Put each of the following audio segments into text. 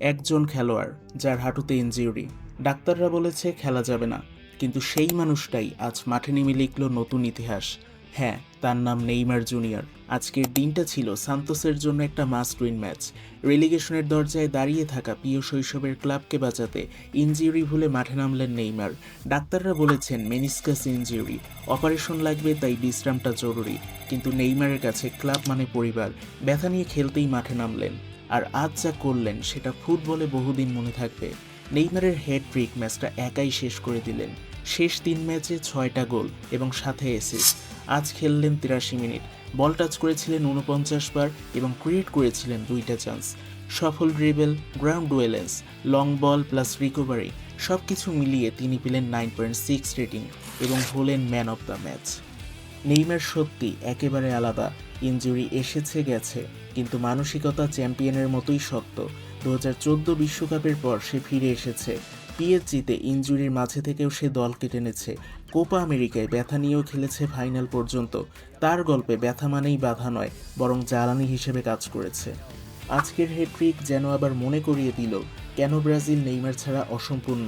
একজন খেলোয়াড় যার হাঁটুতে ইনজিউরি। ডাক্তাররা বলেছে খেলা যাবে না, কিন্তু সেই মানুষটাই আজ মাঠে নেমে লিখল নতুন ইতিহাস। হ্যাঁ তার নাম নেইমার জুনিয়র। আজকের দিনটা ছিল সান্তোসের জন্য একটা মাস্ট উইন ম্যাচ। রেলিগেশনের দরজায় দাঁড়িয়ে থাকা প্রিয় শৈশবের ক্লাবকে বাঁচাতে ইনজিউরি ভুলে মাঠে নামলেন নেইমার। ডাক্তাররা বলেছেন মেনিসকাস ইনজিউরি, অপারেশন লাগবে তাই বিশ্রামটা জরুরি, কিন্তু নেইমারের কাছে ক্লাব মানে পরিবার। ব্যথা নিয়ে খেলতেই মাঠে নামলেন। আর আজ যা করলেন সেটা ফুটবলে বহুদিন মনে থাকবে। নেইমারের হেড ট্রিক ম্যাচটা একাই শেষ করে দিলেন। শেষ তিন ম্যাচে ছয়টা গোল এবং সাথে এসিস আজ খেললেন তিরাশি মিনিট। বল টাচ করেছিলেন উনপঞ্চাশ বার এবং ক্রিয়েট করেছিলেন দুইটা চান্স সফল dribble ground duels long ball plus recovery সব কিছু মিলিয়ে তিনি পেলেন নাইন পয়েন্ট সিক্স রেটিং এবং হলেন man of the match Neymar সত্যি একেবারে আলাদা। ইনজুরি এসেছে, গেছে, কিন্তু মানসিকতা চ্যাম্পিয়নের মতোই শক্ত। দু হাজার চোদ্দ বিশ্বকাপের পর সে ফিরে এসেছে। পিএসজিতে ইনজুরির মাঝে থেকেও সে দলকে টেনেছে কোপা আমেরিকায় ব্যথা নিয়েও খেলেছে ফাইনাল পর্যন্ত। তার গল্পে ব্যথা মানেই বাধা নয়, বরং জ্বালানি হিসেবে কাজ করেছে। আজকের হেডট্রিক যেন আবার মনে করিয়ে দিল, কেন ব্রাজিল নেইমার ছাড়া অসম্পূর্ণ?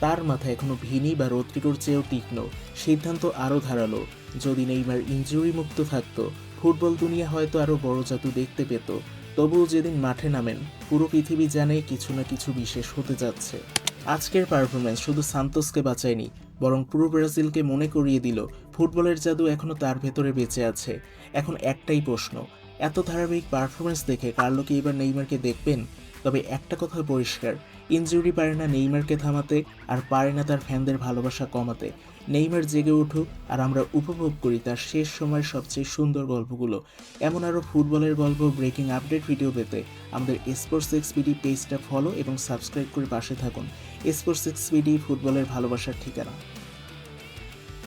তার মাথায় এখনও ভিনি বা রদ্রিগোর চেয়েও তীক্ষ্ণ। সিদ্ধান্ত আরও ধারালো। যদি নেইমার ইনজুরি মুক্ত থাকতো, ফুটবল দুনিয়া হয়তো আরও বড় জাদু দেখতে পেত। তবুও যেদিন মাঠে নামেন, পুরো পৃথিবী জানে কিছু না কিছু বিশেষ হতে যাচ্ছে। আজকের পারফরমেন্স শুধু সান্তোসকে বাঁচায়নি, বরং পুরো ব্রাজিলকে মনে করিয়ে দিল, ফুটবলের জাদু এখনও তার ভেতরে বেঁচে আছে। এখন একটাই প্রশ্ন এত ধারাবাহিক পারফরমেন্স দেখে কার্লো কি এবার নেইমারকে দেখবেন? তবে একটা কথা পরিষ্কার ইনজুরি পারে না নেইমারকে থামাতে আর পারে না তার ফ্যানদের ভালোবাসা কমাতে। নেইমার জেগে উঠুক আর আমরা উপভোগ করি তার শেষ সময়ের সবচেয়ে সুন্দর গল্পগুলো। এমন আরও ফুটবলের গল্প ব্রেকিং আপডেট ভিডিও পেতে আমাদের স্পোর্টস এক্সপিডি পেজটা ফলো এবং সাবস্ক্রাইব করে পাশে থাকুন। স্পোর্টস এক্সপিডি ফুটবলের ভালোবাসার ঠিকানা।